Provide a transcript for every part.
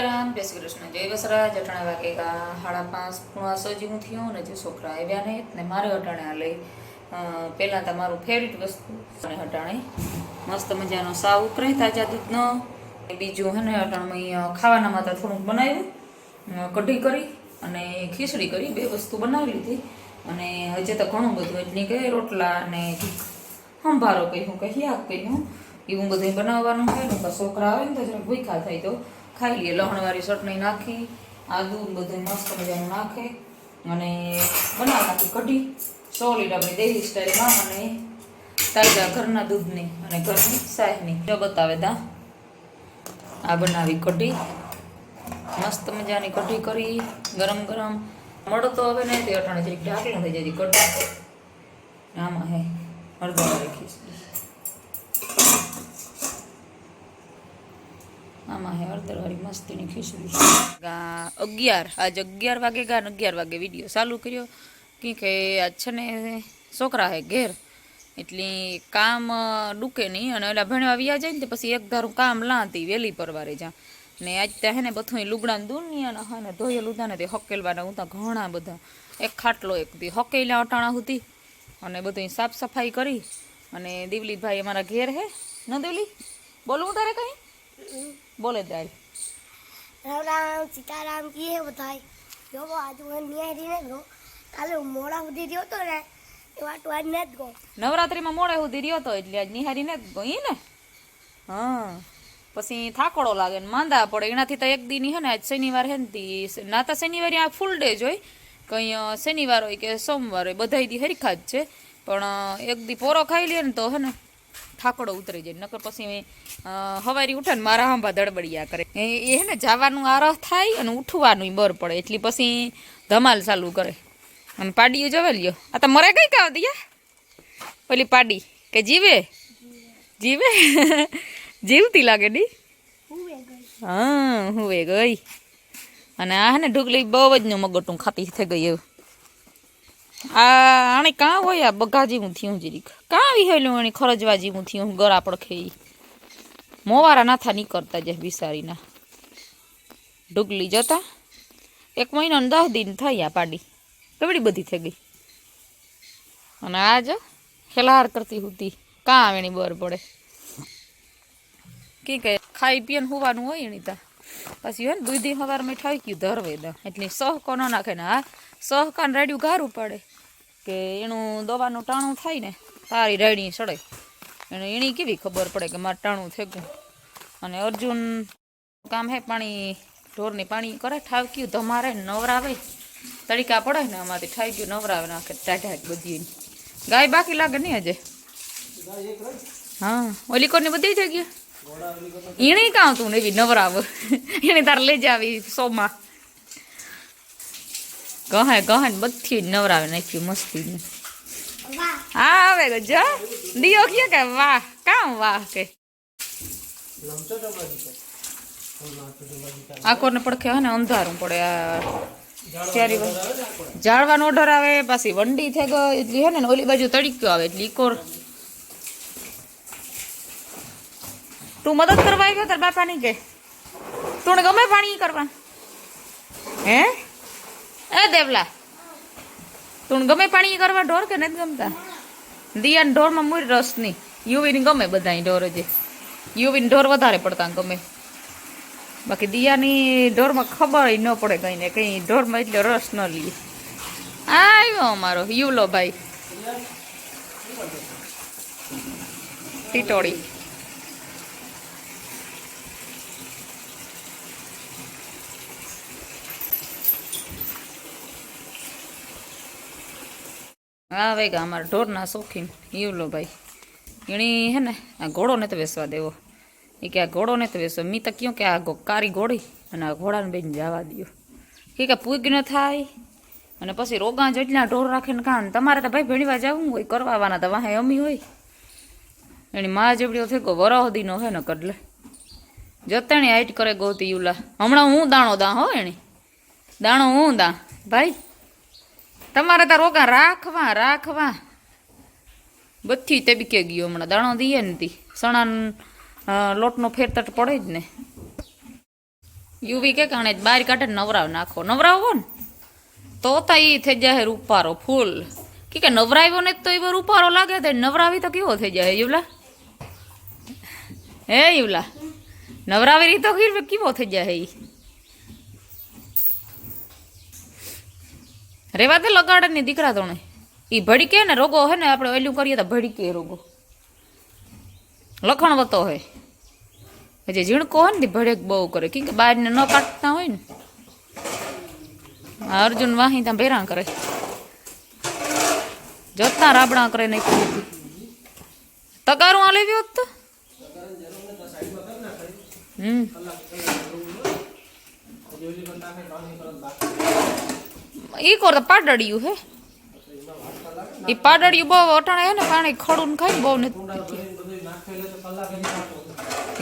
રામ કૃષ્ણ જય વસરા જટણા વાગેગા સાડા પાંચ પૂણા સજી હું થયું ને જે છોકરા આવ્યા નહીં ને મારે હટાણે આ લઈ. પહેલાં તમારું ફેવરિટ વસ્તુ અને હટાણે મસ્ત મજાનો સાવ ઉકરાય તાજા દૂધનો. બીજું હે ને હટાણમાં અહીંયા ખાવાના માટે થોડુંક બનાવ્યું. કઢી કરી અને ખીચડી કરી, બે વસ્તુ બનાવી લીધી. અને હજે તો ઘણું બધું એટલી કે રોટલા અને સંભારો કહ્યું કે આ કહ્યું. એવું બધું બનાવવાનું હોય ને છોકરા આવે ને તો જરાક ભૂખા થાય તો. ખાઈ લઈએ લહણવાળી ચટણી નાખી, આદુ બધું મસ્ત મજાનું નાખે અને બનાવી નાખી કઢી સોલિડ આપણી દેહી સ્ટાઈલમાં અને તાજા ઘરના દૂધની અને ઘરની સાહેની જો બતાવે દા. આ બનાવી કઢી. મસ્ત મજાની કઢી કરી. ગરમ ગરમ. મળો તો હવે નહીં તે અટાણે જરીક ઢાંકણું થઈ જાય કઢી. આમાં હે અડધો ખીચડી આમાં હે હળદરવાળી મસ્તીની ખીચડી ગા અગિયાર, આજ અગિયાર વાગે ગા ને અગિયાર વાગે વીડિયો ચાલુ કર્યો. કે કે આજ છે ને છોકરા હે ઘેર, એટલે કામ ડૂકે નહીં અને ઓલા ભણવા વ્યા જાય ને તો પછી એક ધારું કામ લાંતી વહેલી પરવારે જા. ને આજ ત્યાં હે ને બધું લુગડાને દુનિયાના, હા ને ધોયેલું હતા ને તે હકેલવાના હતા ઘણા બધા. એક ખાટલો એક દી હકેલા અટાણા હતી અને બધું સાફ સફાઈ કરી. અને દેવલીભાઈ અમારા ઘેર હે. ન દેવલી? બોલવું તારે કઈ? બોલે તારે રામ રામ સીતારામ કી હે બધાય. જો આજ હું નિયારી ને ગો કાલે મોડા સુધી રહ્યો તો ને એ વાટ આજ ને જ ગો. નવરાત્રીમાં મોડે સુધી રહ્યો તો એટલે આજ નિહારીને જ ગઈ ને? હા. પછી થાકડો લાગે ને માંદા પડે. એનાથી તો એક દિન હે ને આજ શનિવાર હે ને તી ના તો શનિવારે આ ફૂલ ડે જ હોય. કંઈ શનિવાર હોય કે સોમવાર હોય બધાય દી હરખા જ છે. પણ એક દી પોરો ખાઈ લે ને તો હે ને થાકડો ઉતરી જાય. નકર પછી હવારી ઉઠે ને મારા હાંભા દડબડિયા કરે. એ હે ને જવાનું આરહ થાય અને ઉઠવાનું બર પડે. એટલે પછી ધમાલ ચાલુ કરે. અને પાડીઓ જવે લ્યો. આ તો મરે કઈ કાવ દિયા? પેલી પાડી કે જીવે? જીવે? જીવતી લાગે ડી? હું એ ગઈ. હા હું ગઈ. અને આ હે ને ઢુકલી બહુ જ નું મગટું ખાતી થઈ ગઈ એવું આ આણે કાં હોય? આ બગા જેવું થયું જરીક કાં વિહેલું એની ખરજવા જેવું થયું. ગરા પડખે. મોવારા નાથા નીકળતા જાય બિસારીના ઢુકલી જતા. એક મહિનો દસ દિન થઈ આ પાડી. કેવડી બધી થઈ ગઈ. અને આ જો ખેલાર કરતી હતી. કાં આવે એની બર પડે? કી કે ખાઈ પીને હોવાનું હોય એની તા. પછી હોય ને દૂધી સવારમાં ઠાઈ ગયું ધરવે દે એટલે સહકો ન નાખે ને હા? સહકાને રેડિયું ગારું પડે. કે એનું દવાનું ટાણું થાય ને તારી રેડી સડે એને એની કેવી ખબર પડે કે મારે ટાણું થઈ ગયું અને અર્જુન કામ હે પાણી ઢોરની પાણી કરે ઠાવક્યું તમારે નવરાવે. તડીકા પડે ને આમાંથી ઠાઈ ગયું નવરાવે નાખે ટાઢા બધી ગાય બાકી લાગે નહીં આજે હા ઓલી કોની બધી ગઈ? એને કાં તું એવી નવરાવ એને તાર લઈ જાવી સોમાં. કહે કહે બધી નવરાવે નાખ્યું મસ્તી હા, આવે ગો જો. દિયો કે કે વાહ? કામ વાહ કે? આકોરને પડખે હે ને અંધારું પડે આ ઝાડવાનો ઓર્ડર આવે, પાછી વંડી થઈ ગઈ એટલી હે ને ઓલી બાજુ તડક્યો આવે એટલે ઈકોર તું મદદ કરવા આવ્યો તાર બાપાની કે તું ગમે પાણી કરવા. હે? એ દેવલા, તું ગમે પાણી કરવા ઢોર કે નથી ગમતા? દિયાન ઢોરમાં મૂળ રસ નહીં. યુવીને ગમે બધા ઢોર જે. યુવીને ઢોર વધારે પડતા ગમે. બાકી દિયાની ઢોરમાં ખબર ન પડે કઈ ને કઈ. ઢોરમાં એટલે રસ ન લઈએ આવ્યો અમારો યુલો ભાઈ. ટીટોળી. હા ભાઈ અમારા ઢોરના શોખીન. યુલો ભાઈ. એણી હે ને, આ ઘોડો ને તો વેસવા દેવો. એ કે આ ઘોડો ને તો વેસવા. મી તો કહ્યું કે આ કારી ઘોડી અને આ ઘોડાને બેન જવા દો કે કે પૂગ ન થાય. અને પછી રોગા જેટલા ઢોર રાખીને કાન તમારે તો ભાઈ ભેણીવા જવું હોય કરવાના તો વાહે અમી હોય. એની મા જેવડીઓ થઈ ગયો વરહદીનો હે ને કડલે. જતાણી હાઈટ કરે ગોતી યુલા હમણાં હું દાણો દા હો એની. દાણો હું દા. ભાઈ તમારે તાર રોગા રાખવા રાખવા. બધી તે બીકે ગયો હમણાં, દાણો દઈએ ને તી. સણા લોટનો ફેર તટ પડે જ ને. યુવી કે કાણે બહાર કાઢે નવરાવ નાખો. નવરાવો ને? તો તા એ થઈ જાય રૂપારો ફૂલ. કે નવરાવ્યો ને તો એવો રૂપારો લાગે તો નવરાવી તો કેવો થઈ જાય યુવલા? હે, યુવલા? નવરાવી તો કેવો થઈ જાય રેવા દે લગાડે દીકરા તોણે એ ભડીકે ને રોગો હે ને આપણે ઓલું કરીએ તો ભડીકે રોગો. લખણ વતો હોય હજી ઝીણકો હોય ને તે ભડેક બહુ કરે. કેમ કે બહારને ન કાઢતા હોય ને. અર્જુન વાહી ત્યાં ભેરા કરે. જોતા રાબડા કરે નહીં તગારું આ લેવી હોત તો? હમ. ઈ કોર તો પાડડિયું હે ઈ પાડડિયું બહુ અટાણે હે ને પાણી ખડું ને ખાઈ ને બહુ નથી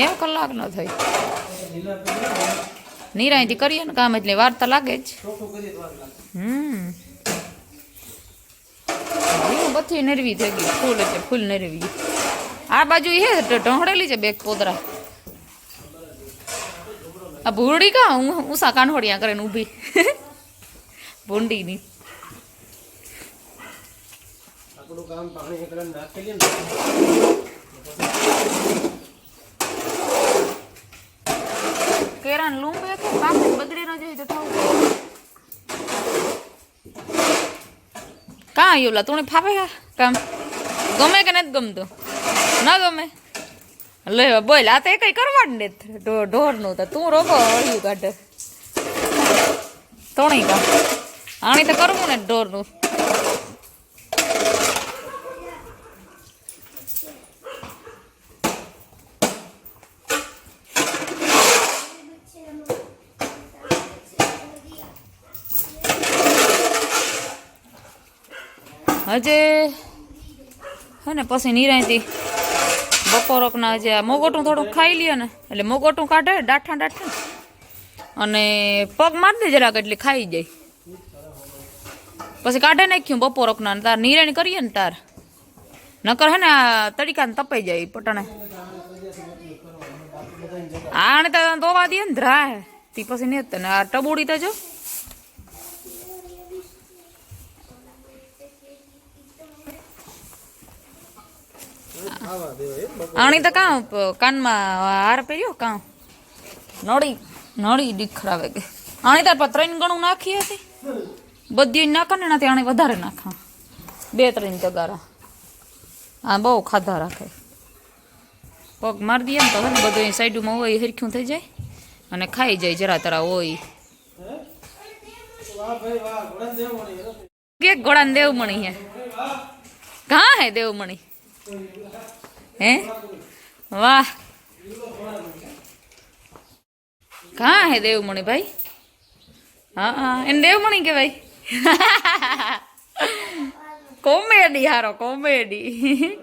એમ કલાક ન થઈ નિરાયથી કરીએ ને કામ એટલે વાર તો લાગે જ હમ એવું બધી નરવી થઈ ગઈ ફૂલ એટલે ફૂલ નરવી આ બાજુ હે તો ઢોંહળેલી છે બેગ પોદરા આ ભૂરડી કા હું ઉષા કાનહોડિયા કરે ને ઊભી ભૂંડીની. આપણું કામ પાણી એકલા નાખેલી ને. કેરાન લૂંબ કે પાક બગડી ન જાય તો થવું કા આવ્યું તું ફાવે કામ? ગમે કે નથી ગમતું? ના ગમે? લે બોલ આ તો એ કઈ કરવા જ નથી. ઢોર ઢોરનું તો તું રોકો વળ્યું કાઢે. તોણી કામ. આણી તો કરવું ને ઢોરનું. હજે હે પછી નિરાયતી બપોરકના જે આ મોગોટું થોડુંક ખાઈ લે ને. એટલે મોગોટું કાઢે ડાઠા ડાઠા અને પગ મારી દે જરાક એટલે ખાઈ જાય. પછી કાઢે નાખ્યું બપોરકના તાર નિરાણી કરીએ ને તાર. નકર હે ને તડીકાને તપાઈ જાય પટાણે. આને તો ધોવા દે ને ધ્રા તી પછી ને તને આ ટબુડી તો જો. આણી તો કાં કાનમાં હાર પહેર્યો કાં? નળી નળી દીખરાવે કે. આણી તાર પર ત્રણ ગણું નાખી હતી. બધી નાખે ને એનાથી આણે વધારે નાખા. બે ત્રણ તગારા. આ બહુ ખાધા રાખે. પગ મારી દઈએ ને તો હવે બધું સાઈડમાં હોય હરખ્યું થઈ જાય અને ખાઈ જાય જરા તરા હોય. ઘોડા કે ગોળાને દેવમણી હે? કાં હે દેવમણી? હે? વાહ. કાં હે દેવમણી ભાઈ? હા હા. એને દેવમણી કહેવાય. કોમેડી, હારો કોમેડી.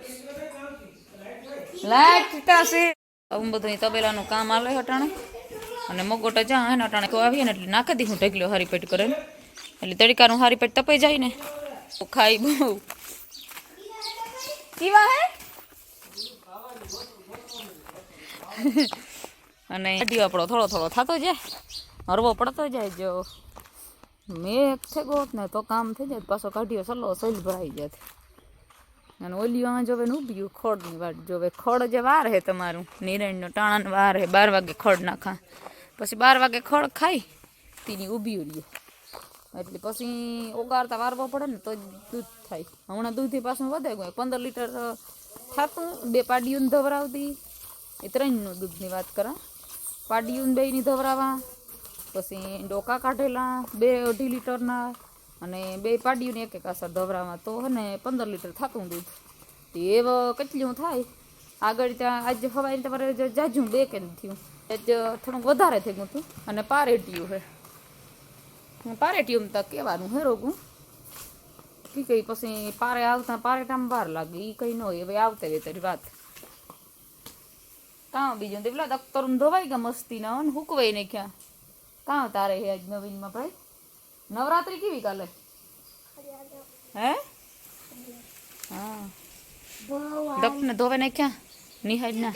લાગતા છે આવું બધું તબેલાનું કામ આલે હટાણે. અને મગોટા જા, હે ને અટાણે. તો આવીએ ને એટલે નાખી દીધું ઢગલો હારી પેટ કરે એટલે તડકાનું હારી પેટ તપાઈ જાય ને. તો ખાઈ બહુ. કેવા હે? અને આપણો થોડો થોડો થતો જાય. હરવો પડતો જાય જો. મેં એક ગયો હોત ને તો કામ થઈ જાય, પાછો કાઢ્યો, સલો સહેલ ભરાઈ જાય અને ઓલી આ જોવે ને ઊભી ખોડની વાટ જોવે ખોડ જે વાર હે તમારું, નિરણનો ટાણાનો વાર હે, બાર વાગે ખોડ નાખા. પછી બાર વાગે ખોડ ખાઈ, તેની ઊભી લ્યો એટલે પછી ઓગાળતા વારવો પડે ને તો દૂધ થાય. હમણાં દૂધી પાછું વધે ગયું, પંદર લીટર થતું, બે પાડીયું ધવરાવતી. એ ત્રણનું દૂધની વાત કરા. પાડીયું બેયની ધવરાવા. પછી ડોકા કાઢેલા બે અઢી લીટરના અને બે પાડીયું એક એક અસર ધવરામાં. તો હને પંદર લીટર થતું દૂધ. તે એવ કેટલું થાય? આગળ ત્યાં આજ હવાઈ તમારે જાજું બે કે થયું. જ થોડુંક વધારે થઈ ગયું હતું. અને પારેટિયું હે. પારેટિયું તો કહેવાનું હે રોગું. ઠીક કઈ પછી પારે આવતા પારેટામાં બહાર લાગે. એ કંઈ ન હોય. હવે આવતા હોય તારી વાત. કાં બીજું તો પેલા દખ્તર ધોવાઈ ગયા મસ્તીના. હોય ને હુકવાઈ નાખ્યા. કાં તારે હે આજ નવીનમાં ભાઈ? નવરાત્રી કેવી કાલે? હે? હા. ડપને ધોવે નાખ્યા નિહાળના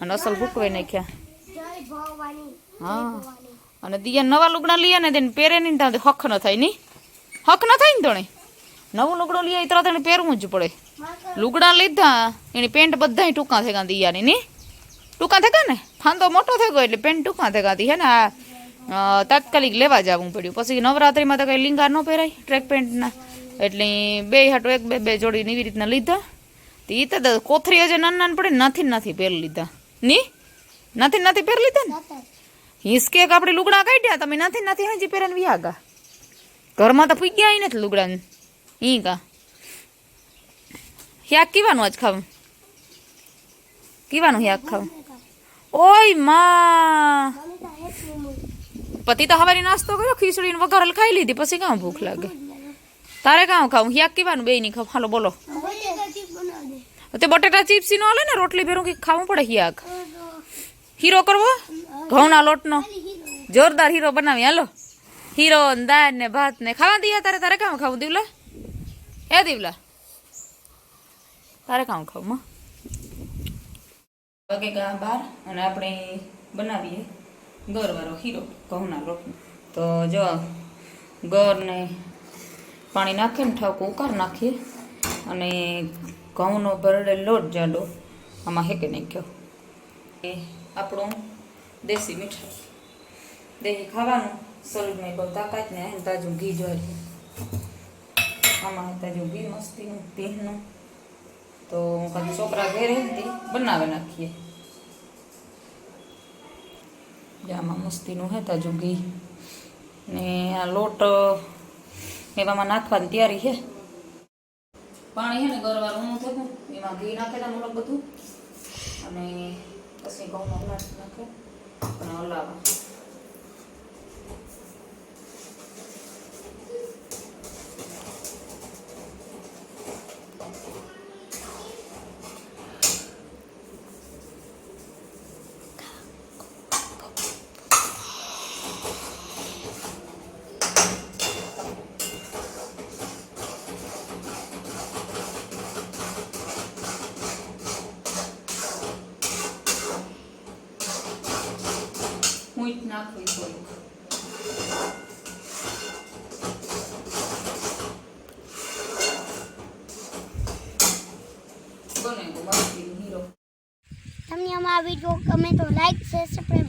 અને અસલ ભૂકવે નાખ્યા. હા. અને દિયા નવા લુગડા લઈએ ને તેને પહેરે નહીં ત્યાં હક ન થાય નહીં હક ન થાય ને તણે? નવું લુગડું લઈએ ત્યાં તરત એને પહેરવું જ પડે. લુગડા લીધા એની પેન્ટ બધાય ટૂંકા થઈ ગયા દિયાની ની? ટૂંકા થઈ ગયા ને ફાંદો મોટો થઈ ગયો એટલે પેન્ટ ટૂંકા થઈ ગયા હે ને આ તાત્કાલિક લેવા જવું પડ્યું. પછી નવરાત્રિમાં તો કંઈ લીંગા ન પહેરાય ટ્રેક પેન્ટના એટલે બે હાટો એક બે બે જોડી એવી રીતના લીધા. તો એ તો કોથરી હજે નાન નાન પડે નથી નથી પહેરી લીધા. ની? નથી નથી પહેરી લીધા ને? હિસકે આપણે લુગડા કાઢ્યા તમે નથી નથી હજી પહેરાને વ્યાગા ઘરમાં તો પૂગ્યા નથી લુગડા ઈ કા હ્યાક કીવાનું આજ ખાવું? કીવાનું હ્યાક ખાવું? ઓયમાં. પતિ તો હવારી નાસ્તો કર્યો ખીચડી ને વઘારેલ ખાઈ લીધી, પછી કાં ભૂખ લાગે. તારે કાં ખાવું? યાક કીવાનું બે નહીં ખાવ. હાલો, બોલો. તો બટેટા ચિપ્સી નો હાલે ને, રોટલી ભેરું કંઈક ખાવું પડે હિયાક? હીરો કરવો? ઘઉંના લોટનો? જોરદાર હીરો બનાવી, હાલો. હીરો દાળ ને ભાત ને ખાવા દઈએ તારે. તારે કામ ખાવું, દીવલા? એ દીવલા. તારે કામ ખાવું, માં? વગે બાર, અને આપણે બનાવીએ. ગરવાળો હીરો, ઘઉંના લોટનો તો જો ગરને પાણી નાખીને ઠાવકો ઉકાર નાખીએ અને ઘઉંનો ભરડે લોટ જાડો આમાં હેકે નાખ્યો. એ આપણું દેશી મીઠાઈ. દેહી ખાવાનું શરીરમાં બહુ તાકાત ને તાજું ઘી જોઈએ આમાં તાજું ઘી, મસ્તીનું પીહનું તો કદી છોકરા ઘેરે બનાવી નાખીએ. જે આમાં મસ્તીનું હે તાજું ઘી. ને આ લોટ એવામાં નાખવાની તૈયારી છે. પાણી છે ને ગરવાનું થતું એમાં ઘી નાખેલા મોટું બધું. અને પછી ઘઉં નાખે. અને હલાવા નાખવી હીરો. તમને અમારા વીડિયો ગમે તો લાઈક શેર સબસ્ક્રાઈબ